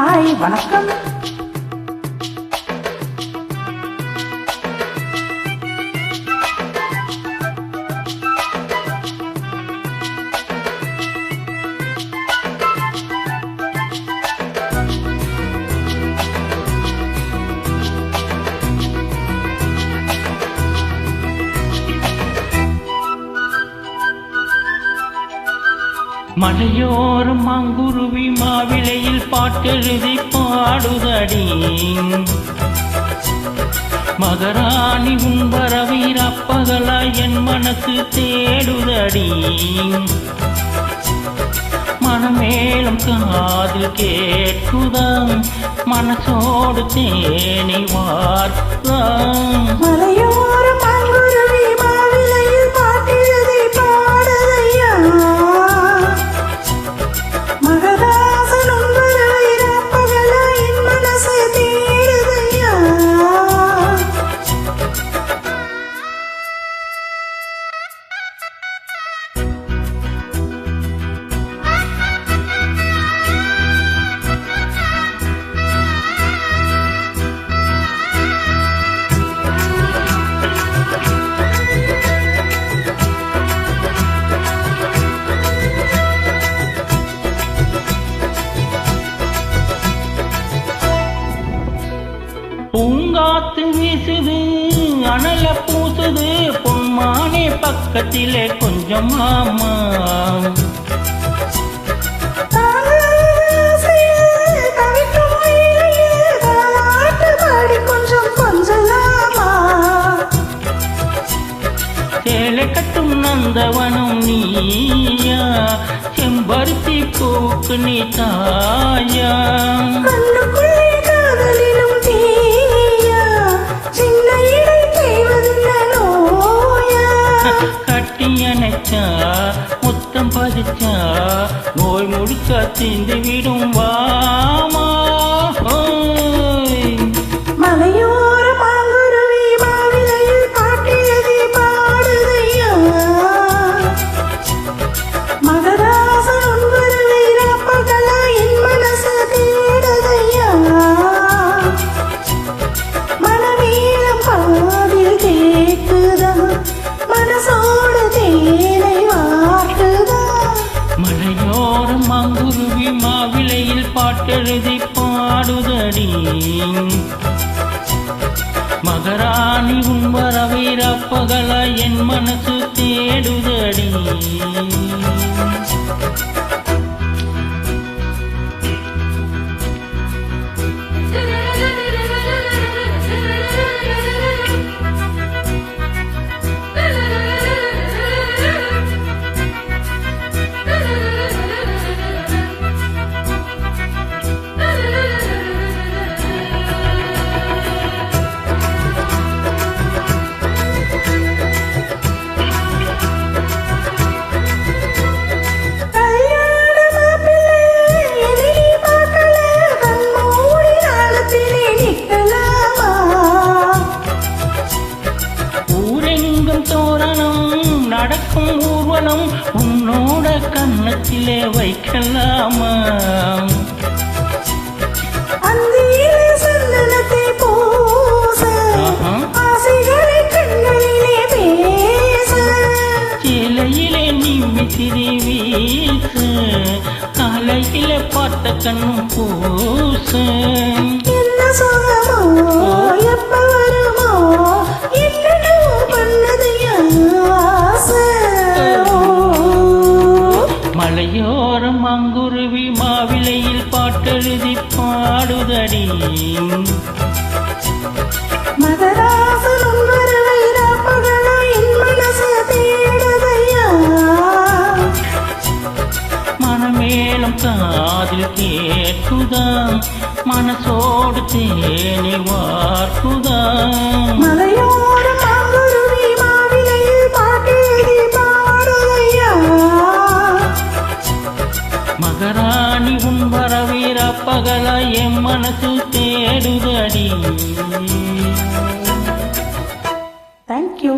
Hi வணக்கம். மலையோரம் மாங்குருவி மாவிலையில் பாட்டெழுதி பாடுதடி. மகராணி உன் வரவை அப்பகலா என் மனசு தேடுதடி. மனமேலும் காதில் கேட்குதாம் மனசோடு தேனி வார்த்தாம் மலையோரம் காத்து வீசுது அனல பூசுது பொன்மானே பக்கத்திலே கொஞ்சம் மாமா தாலாசில் சேலை கட்டும் நீயா செம்பருத்தி பூக்கு நீ தாயா. நோயா கட்டி அணைச்சா முத்தம் பதிச்சா நோய் முழுக்க தீந்து விடும் வாமா. மேடையில் பாட்டெழுதி பாடுதடி. மகராணி உன் வரவை ரப்பகல என் மனசு தேடுதடி. ஊர்வலம் உன்னோட கன்னத்திலே வைக்கலாமா? வீசு காலையில பார்த்த கண்ணும் பூசு. என்ன சுகமோ விதி பாடுதடி. மகராசனம் வரவைரா பகலா என் மனச தேடுதையா மனமேளம் காதில் கேட்குதா? மனசோடு தேனை வார்க்குதா? மகராணி உன் மகளாய் என் மனசு தேடுதடி. தேங்க்யூ